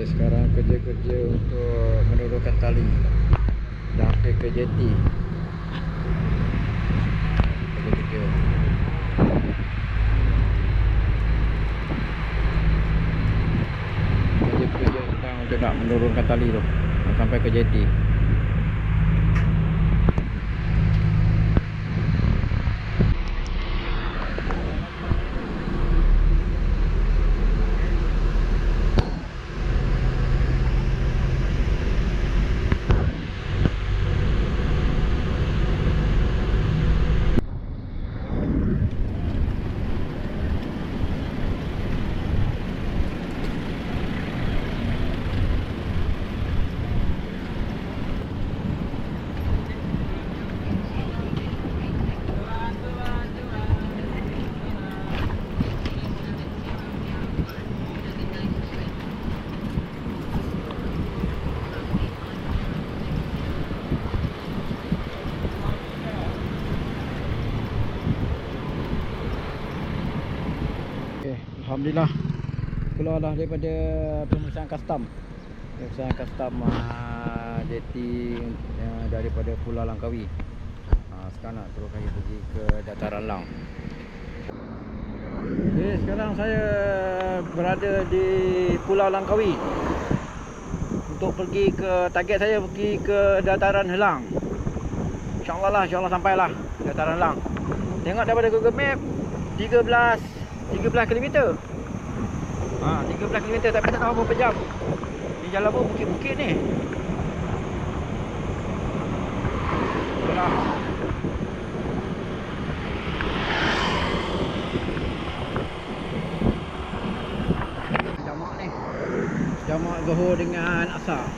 Sekarang kerja-kerja untuk menurunkan tali sampai ke jeti. Kerja-kerja. Kerja-kerja sedang untuk nak menurunkan tali tu sampai ke jeti. Okey, alhamdulillah keluarlah daripada pemeriksaan custom. Pemeriksaan custom uh, jeti uh, daripada Pulau Langkawi. Uh, sekarang nak teruskan kita pergi ke Dataran Lang. Okey, sekarang saya berada di Pulau Langkawi. Untuk pergi ke target saya pergi ke Dataran Helang. InsyaAllah lah, insyaAllah sampailah Dataran Lang. Tengok daripada Google Map 13 13 km. Ha, 13 km tapi tak tahu berapa jam. Ni jalan pun bukit-bukit ni. Itulah. Jamak ni. Jamak Zohor dengan Asar.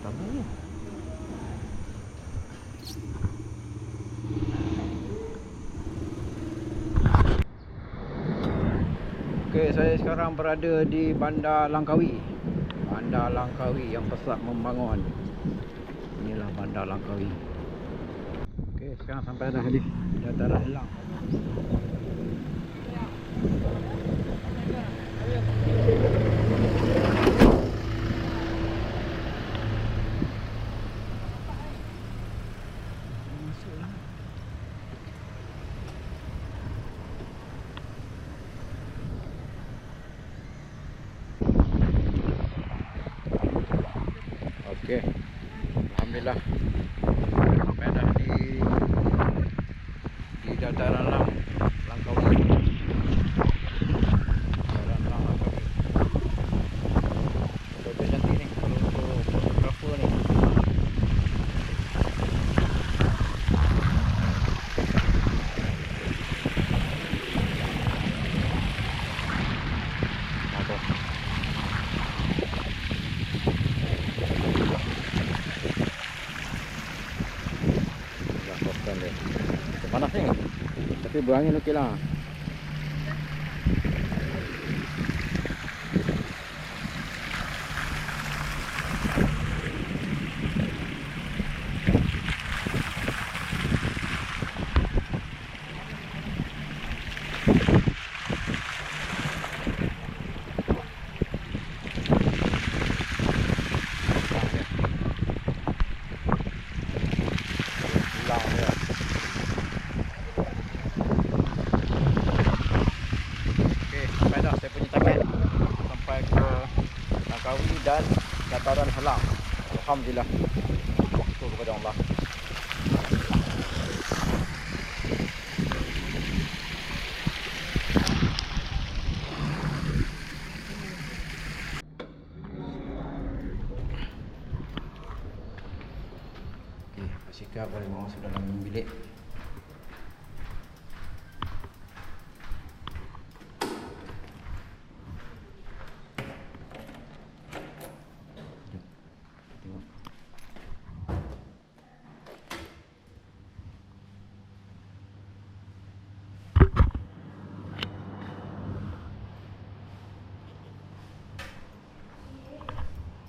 Tabu ni. Okey, saya sekarang berada di Bandar Langkawi. Bandar Langkawi yang pesat membangun. Inilah Bandar Langkawi. Okey, sekarang sampai dah di dataran Helang. Okey. Alhamdulillah. Sampai dah di di dataran Lang Langkawi. Dataran Lang Langkawi. Foto cantik ni kalau untuk fotografer ni. Apa? Dah koskan dia. Panas ni. Tapi berangin okey lah. Dan dataran Helang. Alhamdulillah. Waktu kepada Allah. Okey, Pak Syikar boleh masuk dalam bilik. Tengok.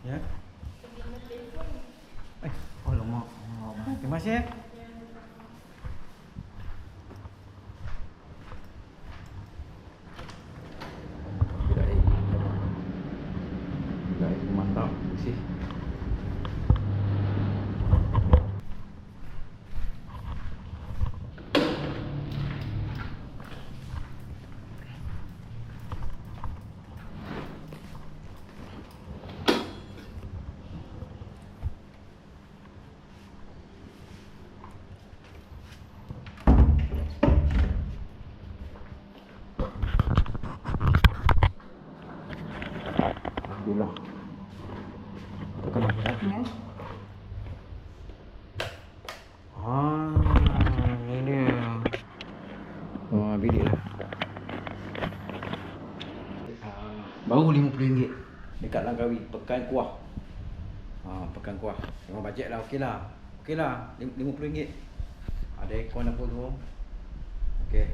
Ya. Eh, oh lemak. Oh, terima kasih. eh. Tidak air. Tidak Alhamdulillah. Tekan apa lagi eh? Ah, ini. Oh, bilik lah. Ah, baru RM50 dekat Langkawi, pekan kuah. Ah, pekan kuah. Memang bajet lah, okey lah. Okey lah, RM50. Ada aircon apa tu. Okey.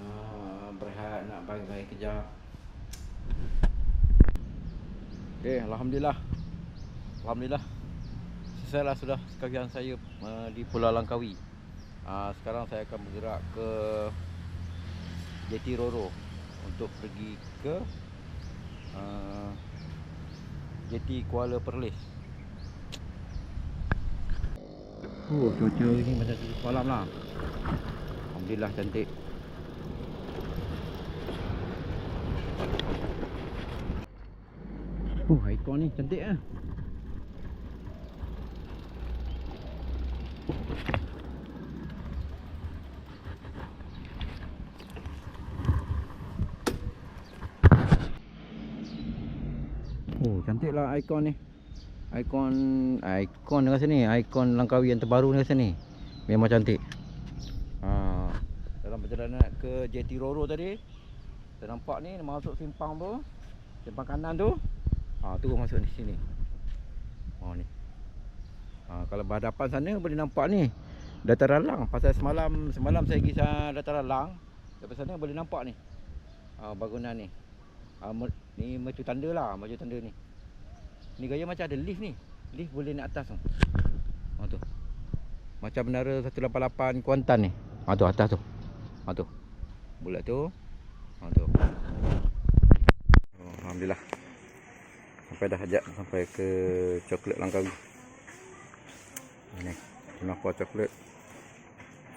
Ah, berehat nak bagi-bagi kejap. Okey, alhamdulillah. Alhamdulillah. Selesailah sudah sekalian saya uh, di Pulau Langkawi. Uh, sekarang saya akan bergerak ke Jeti Roro untuk pergi ke uh, Jeti Kuala Perlis. Oh, cuaca ni macam tu semalam lah. Alhamdulillah cantik. Uh, ikon ni cantik ah. Oh, cantiklah ikon ni. Ikon ikon dekat sini, ikon Langkawi yang terbaru dekat sini. Memang cantik. Ha, dalam perjalanan ke Jeti Roro tadi, kita nampak ni masuk simpang tu. Simpang kanan tu. Ha, tu masuk di sini. Oh ni. Ha, kalau berhadapan sana boleh nampak ni. Dataran Lang. Pasal semalam semalam saya pergi Dataran Lang. Daripada sana boleh nampak ni. Ha, bangunan ni. Ha, ni mercu tanda lah, mercu tanda ni. Ni gaya macam ada lift ni. Lift boleh naik atas tu. Ha tu. Macam menara 188 Kuantan ni. Ha tu atas tu. Ha tu. Bulat tu. Ha tu. Oh, Alhamdulillah sampai dah hajat sampai ke coklat Langkawi ni kenapa coklat.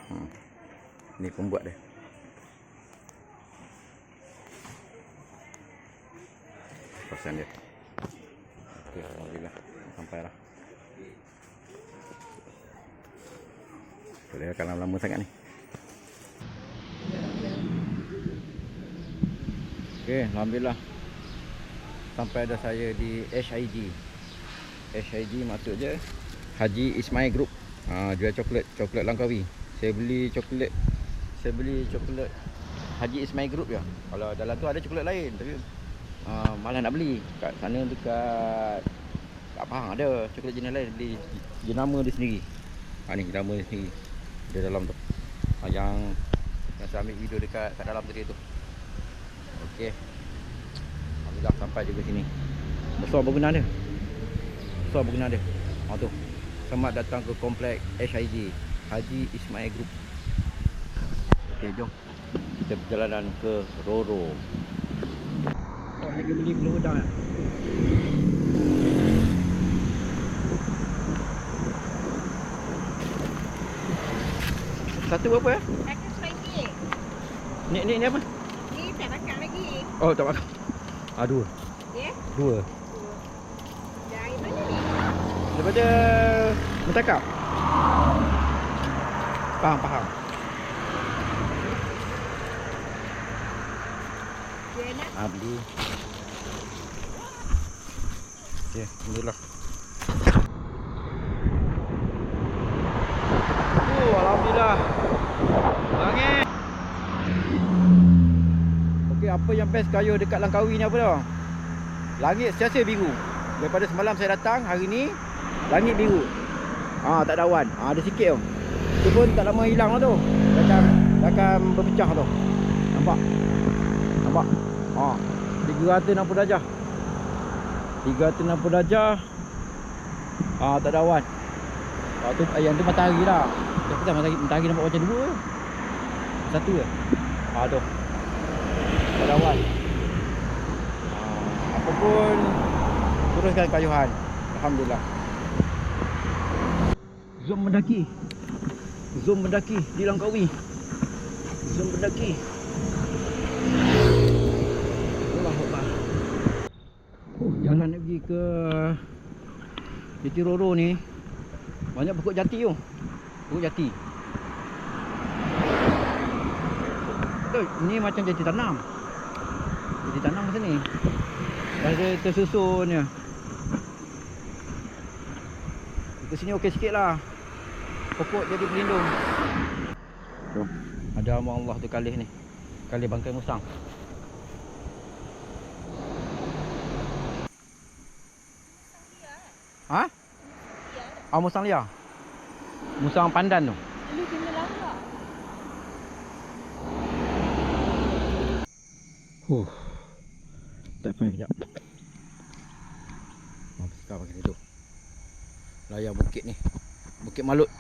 Ha. ni pembuat dia. Pasan dia. Ok Alhamdulillah. Sampai lah. Boleh akan lama-lama sangat ni. Ok Alhamdulillah sampai ada saya di HIG HIG maksud je Haji Ismail Group. Ha, jual coklat coklat Langkawi. Saya beli coklat saya beli coklat Haji Ismail Group ya. Kalau dalam tu ada coklat lain tapi uh, malah nak beli. Kat sana dekat kat Pahang ada coklat jenis lain. Beli jenama dia sendiri. Ha, ni jenama dia sendiri. Dia dalam tu. Ha, yang yang saya ambil video dekat kat dalam tadi tu. Okey Alhamdulillah sampai juga sini Besar bangunan dia Besar bangunan dia Ha tu Selamat datang ke komplek HIG Haji Ismail Group Okey jom Kita perjalanan ke Roro Oh lagi beli belum udang ya? Satu berapa ya? Satu spicy. Ni ni ni apa? Ni tak makan lagi. Oh tak makan Aduh Ya. Dua. Dari mana ni? Daripada Mentakap. Faham, faham. Dia nak Ah, beli. Okey, alhamdulillah. Oh, alhamdulillah. Langit. Okey, apa yang best kayu dekat Langkawi ni apa tau? Langit sentiasa biru. Daripada semalam saya datang, hari ni langit biru. Ah, tak ada awan. Ah, ada sikit tu. Tu pun tak lama hilang lah tu. Dah akan, berpecah tu. Nampak? Nampak? Ha, 360 darjah. 360 darjah. Ah, tak ada awan. Ah, tu yang tu matahari lah. Tak matahari, matahari nampak macam dua? Satu ke? Ah, tu. Tak ada awan. Ah, apa pun teruskan kayuhan. Alhamdulillah. Zoom mendaki. Zoom mendaki di Langkawi. Zoom mendaki. Jalan nak pergi ke Jati Roro ni banyak pokok jati tu. Pokok jati. Tu, ni macam jati tanam. Jati tanam macam ni. Dah ada tersusunnya. Ke sini okey sikit lah. Pokok jadi pelindung. Tu, ada amal Allah tu kalih ni. Kalih bangkai musang. Ha? Ah, musang liar. Musang pandan tu. Lu kena langgar. Huh. Tak payah kejap. Mampu sekarang pakai situ. Layar bukit ni. Bukit Malut.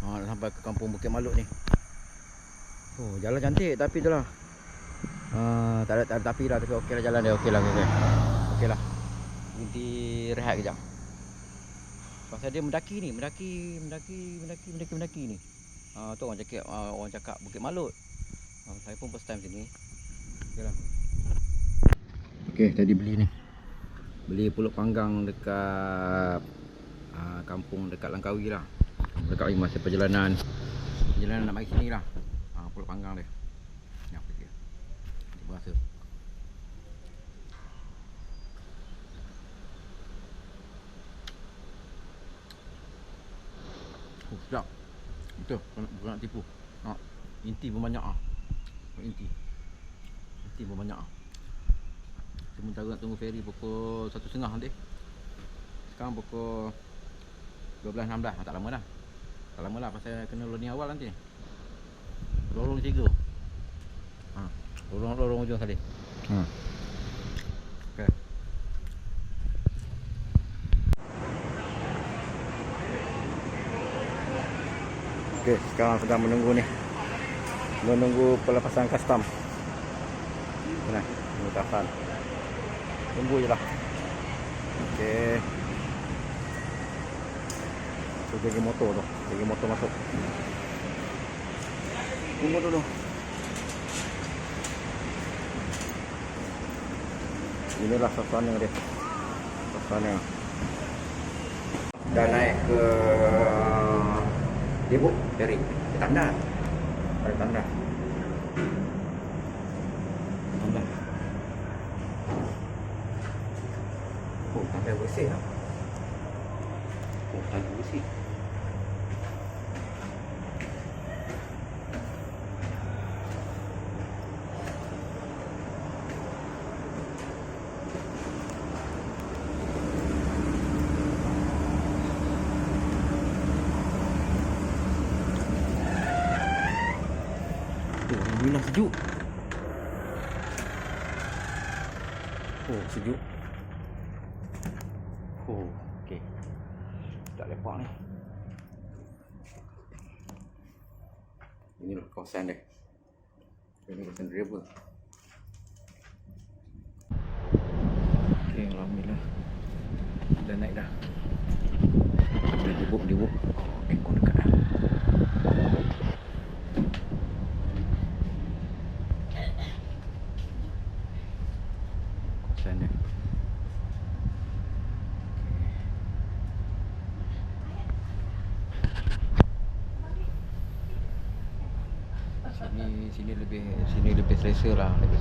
Ha, sampai ke kampung Bukit Malut ni. Oh, jalan cantik tapi tu lah. Uh, tak ada, tak ada tapi lah tapi okey lah jalan dia okey lah okey. Okay lah. Berhenti rehat kejap. Pasal dia mendaki ni, mendaki, mendaki, mendaki, mendaki, mendaki ni. Uh, tu orang cakap uh, orang cakap Bukit Malut. Uh, saya pun first time sini. Okey lah. Okey, tadi beli ni. Beli pulut panggang dekat uh, kampung dekat Langkawi lah. Dekat ni masa perjalanan perjalanan nak mai sini lah. Uh, pulut panggang dia. Ni apa dia? Dia berasa. Oh, sedap. Betul, bukan, bukan nak tipu. Ha, inti pun banyak ah. Inti. Inti pun banyak ah. Sementara nak tunggu ferry pukul 1.30 nanti. Sekarang pukul 12.16. Ha, tak lama dah. Tak lama lah pasal kena loading awal nanti. Lorong tiga. Ha, lorong lorong ujung sekali. Ha. Okey. Okey, sekarang sedang menunggu ni. Menunggu pelepasan custom. Nah, pelepasan. Tunggu je lah. Okey. Tu jaga motor tu. Jaga motor masuk. Tunggu dulu. Inilah suasana dia. Suasana. Dah naik ke Debuk dari ke tanda. Tanda. Tanda. Oh, tanda bersih lah. Oh, tanda bersih. Oh, Alhamdulillah sejuk. Oh, sejuk. Oh, okey. Tak lepak ni. Inilah kawasan dia. Ini kawasan driver. Okey, Alhamdulillah. Dah naik dah. Dah dibuk, dibuk. Oh, ekor dekat 就係。